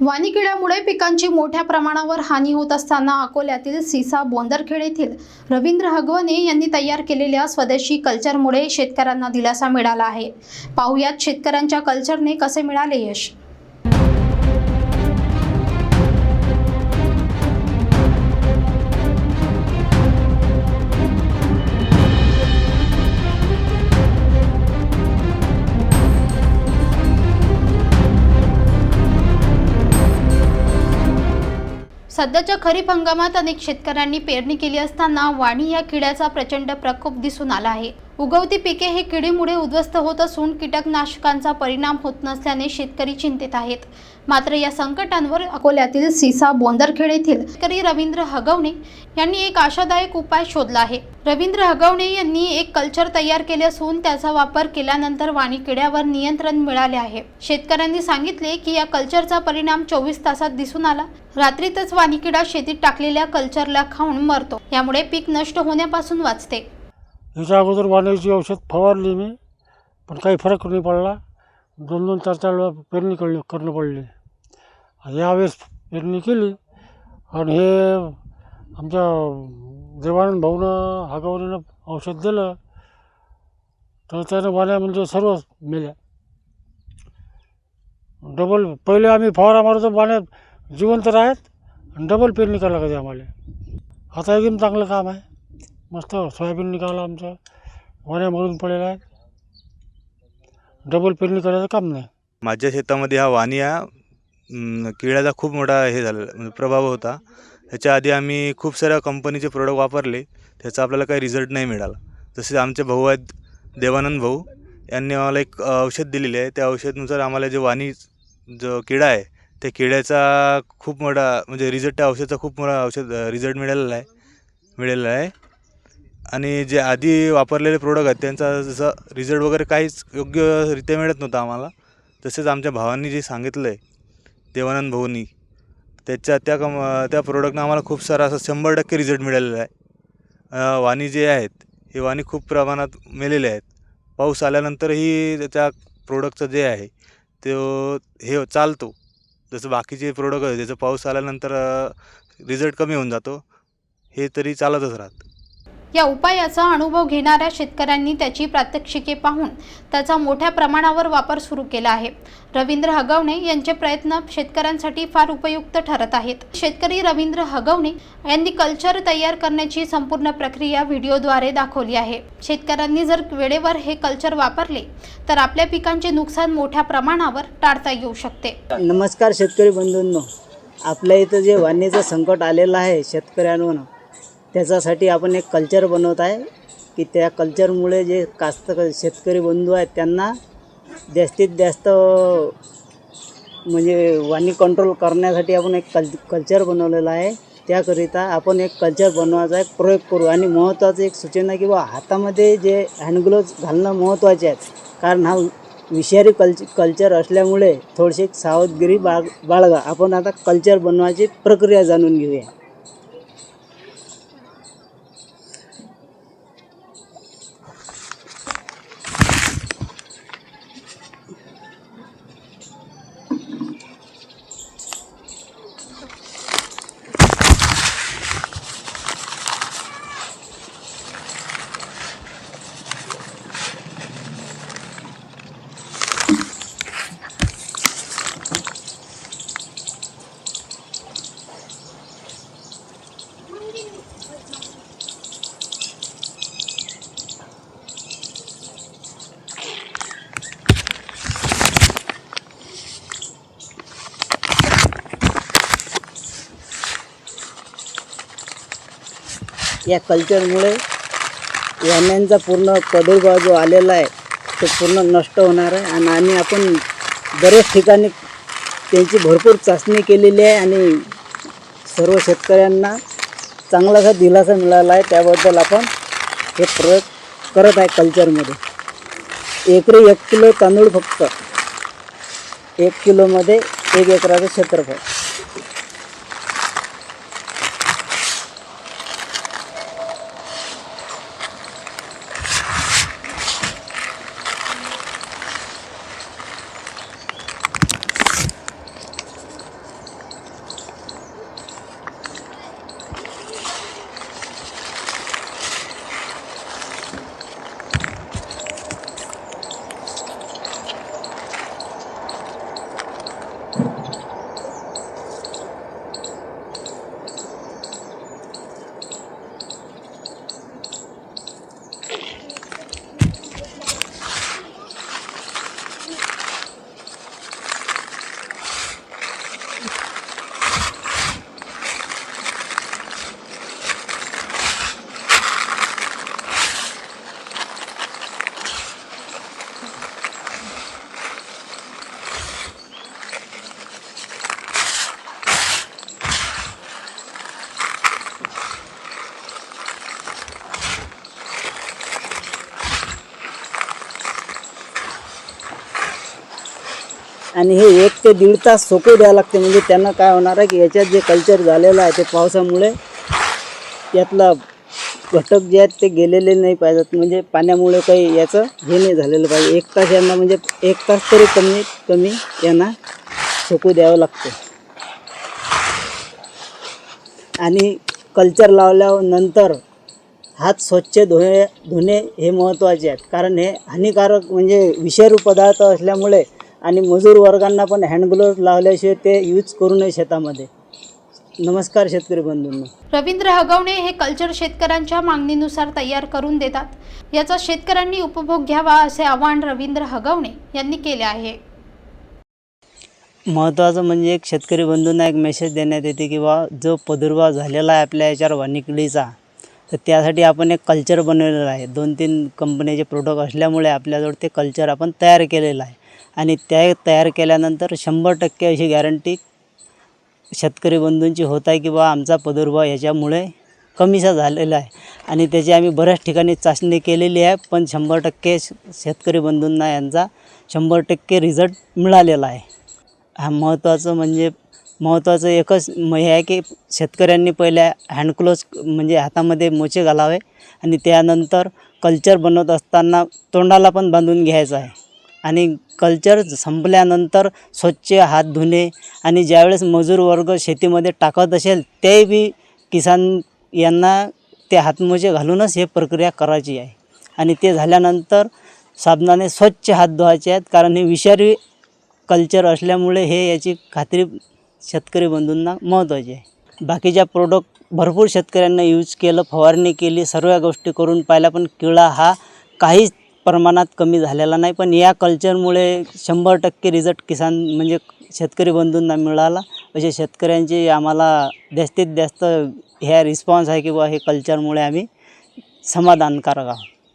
वानिकिड्यामुळे पिकांची मोठ्या प्रमाणावर हानी होत असताना अकोल्यातील सिसा बोंदरखेड येथील रवींद्र हगवणे यांनी तयार केलेल्या स्वदेशी कल्चरमुळे शेतकऱ्यांना दिलासा मिळाला आहे. पाहुयात शेतकऱ्यांच्या कल्चरने कसे मिळाले यश? सध्याच्या खरीप हंगामात अनेक शेतकऱ्यांनी पेरणी केली असताना वाणी या किड्याचा प्रचंड प्रकोप दिसून आला आहे. उगवती पिके हे किडीमुळे उद्ध्वस्त होत असून कीटकनाशकांचा परिणाम होत नसल्याने शेतकरी चिंतेत आहेत. मात्र या संकटांवर अकोल्यातील सिसा बोंदरखेड येथील शेतकरी रवींद्र हगवणे यांनी एक आशादायक उपाय शोधला आहे. रवींद्र हगवणे यांनी एक कल्चर तयार केले असून त्याचा वापर केल्यानंतर वाणी किड्यावर नियंत्रण मिळाले आहे. शेतकऱ्यांनी सांगितले की या कल्चरचा परिणाम चोवीस तासात दिसून आला. रात्रीतच वाणी किडा शेतीत टाकलेल्या कल्चरला खाऊन मरतो. यामुळे पीक नष्ट होण्यापासून वाचते. याच्या अगोदर वाण्याची औषध फवारली मी पण काही फरक नाही पडला. दोन दोन चार चार वेळा पेरणी कळली करणं पडली. यावेळेस पेरणी केली. आणि हे आमच्या देवानंद भाऊनं हागावरीनं औषध दिलं. तर त्यानं वाण्या म्हणजे सर्व मेल्या. डबल पहिले आम्ही फवारा मारतो वाण्या जिवंत राहत आणि डबल पेरणी करायला लागते आम्हाला. आता एकदम चांगलं काम आहे. मस्त सोयाबीन निघालं आमचं. वाऱ्या मरून पडलेल्या डबल पेरणी करायचं काम नाही. माझ्या शेतामध्ये हा वाणी हा किड्याचा खूप मोठा हे झालेला म्हणजे प्रभाव होता. ह्याच्या आधी आम्ही खूप साऱ्या कंपनीचे प्रोडक्ट वापरले. त्याचा आपल्याला काही रिझल्ट नाही मिळाला. जसे आमचे भाऊ आहेत देवानंद भाऊ यांनी आम्हाला एक औषध दिलेले आहे. त्या औषधानुसार आम्हाला जे वाणी जो किडा आहे त्या किड्याचा खूप मोठा म्हणजे रिझल्ट त्या औषधाचा खूप मोठा औषध रिझल्ट मिळालेला आहे. मिळालेला आहे. आणि जे आधी वापरलेले प्रोडक्ट आहेत त्यांचा जसं रिझल्ट वगैरे काहीच योग्यरित्या मिळत नव्हता आम्हाला. तसेच आमच्या भावांनी जे सांगितलं आहे देवानंद भाऊनी त्याच्या त्या कम त्या प्रोडक्टनं आम्हाला खूप सारा असं शंभर टक्के रिझल्ट मिळालेला आहे. वाणी जे आहेत हे वाणी खूप प्रमाणात मेलेले आहेत. पाऊस आल्यानंतरही त्या प्रोडक्टचं जे आहे तो हे चालतो. जसं बाकीचे प्रोडक्ट आहे त्याचं पाऊस आल्यानंतर रिझल्ट कमी होऊन जातो. हे तरी चालतच राहतं. या उपायाचा अनुभव घेणाऱ्या शेतकऱ्यांनी त्याची प्रात्यक्षिके पाहून त्याचा मोठ्या प्रमाणावर वापर सुरू केला आहे. रवींद्र हगवणे यांचे प्रयत्न शेतकऱ्यांसाठी फार उपयुक्त ठरत आहेत. शेतकरी रवींद्र हगवणे यांनी कल्चर तयार करण्याची संपूर्ण प्रक्रिया व्हिडिओद्वारे दाखवली आहे. शेतकऱ्यांनी जर वेळेवर हे कल्चर वापरले तर आपल्या पिकांचे नुकसान मोठ्या प्रमाणावर टाळता येऊ शकते. नमस्कार शेतकरी बंधूंनो. आपल्या इथं जे वाणीचं संकट आलेलं आहे शेतकऱ्यांवर त्याच्यासाठी आपण एक कल्चर बनवत आहे की त्या कल्चरमुळे जे कास्त शेतकरी बंधू आहेत त्यांना जास्तीत जास्त म्हणजे वाणी कंट्रोल करण्यासाठी आपण एक कल कल्चर बनवलेलं आहे. त्याकरिता आपण एक कल्चर बनवायचा एक प्रयोग करू. आणि महत्त्वाचं एक सूचना की बा हातामध्ये जे हँडग्लोव्ज घालणं महत्त्वाचे आहेत. कारण हा विषारी कल्च कल्चर असल्यामुळे थोडीशी सावधगिरी बाळ बाळगा. आपण आता कल्चर बनवायची प्रक्रिया जाणून घेऊया. या कल्चरमुळे यांचा पूर्ण प्रादुर्भाव जो आलेला आहे तो पूर्ण नष्ट होणार आहे. आणि आणि आपण बऱ्याच ठिकाणी त्यांची भरपूर चाचणी केलेली आहे आणि सर्व शेतकऱ्यांना चांगलासा दिलासा मिळाला आहे. त्याबद्दल आपण हे प्रयोग करत आहे कल्चरमध्ये. एकरी एक किलो तांदूळ फक्त. एक किलोमध्ये एक एकराचं क्षेत्रफळ. आणि हे एक ते दीड तास सोकू द्यावं लागते. म्हणजे त्यांना काय होणार आहे की याच्यात जे कल्चर झालेलं आहे ते पावसामुळे यातला घटक जे आहेत ते गेलेले नाही पाहिजेत. म्हणजे पाण्यामुळे काही याचं हे नाही झालेलं पाहिजे. एक तास यांना म्हणजे एक तास तरी कमी कमी यांना सोपू द्यावं लागतं. आणि कल्चर लावल्यानंतर हात स्वच्छ धुणे धुणे हे महत्त्वाचे आहेत. कारण हे हानिकारक म्हणजे विषारू पदार्थ असल्यामुळे आणि मजूर वर्गांना पण हँडग्लोव्ज लावल्याशिवाय ते यूज करू नये शेतामध्ये. नमस्कार शेतकरी बंधूंनो. रवींद्र हगवणे हे कल्चर शेतकऱ्यांच्या मागणीनुसार तयार करून देतात. याचा शेतकऱ्यांनी उपभोग घ्यावा असे आवाहन रवींद्र हगवणे यांनी केले आहे. महत्त्वाचं म्हणजे एक शेतकरी बंधूंना एक मेसेज देण्यात येते की बा जो प्रादुर्भाव झालेला आहे आपल्या याच्यावर वानिकिडीचा तर त्यासाठी आपण एक कल्चर बनवलेलं आहे. दोन तीन कंपनीचे प्रोडक्ट असल्यामुळे आपल्याजवळ ते कल्चर आपण तयार केलेलं आहे. आणि त्या तयार केल्यानंतर शंभर टक्के अशी गॅरंटी शेतकरी बंधूंची होत आहे की बा आमचा प्रादुर्भाव याच्यामुळे कमीसा झालेला आहे. आणि त्याची आम्ही बऱ्याच ठिकाणी चाचणी केलेली आहे पण शंभर टक्के शेतकरी बंधूंना यांचा शंभर टक्के रिझल्ट मिळालेला आहे. हा महत्त्वाचं म्हणजे महत्त्वाचं एकच म हे आहे की शेतकऱ्यांनी पहिल्या हँडक्लोज म्हणजे हातामध्ये मोचे घालावे आणि त्यानंतर कल्चर बनवत असताना तोंडाला पण बांधून घ्यायचं आहे. आणि कल्चर संपल्यानंतर स्वच्छ हात धुणे आणि ज्यावेळेस मजूर वर्ग शेतीमध्ये टाकत असेल ते बी किसान यांना ते हातमोजे घालूनच हे प्रक्रिया करायची आहे. आणि ते झाल्यानंतर साबणाने स्वच्छ हात धुवायचे आहेत कारण हे विषारी कल्चर असल्यामुळे हे याची खात्री शेतकरी बंधूंना महत्त्वाची आहे. बाकीच्या प्रोडक्ट भरपूर शेतकऱ्यांना यूज केलं फवारणी केली सर्व गोष्टी करून पाहिल्या पण किळा हा काहीच प्रमाणात कमी झालेला नाही पण या कल्चरमुळे शंभर टक्के रिझल्ट किसान म्हणजे शेतकरी बंधूंना मिळाला. असे शेतकऱ्यांची आम्हाला जास्तीत जास्त ह्या रिस्पॉन्स आहे की बुवा हे कल्चरमुळे आम्ही समाधानकारक आहोत.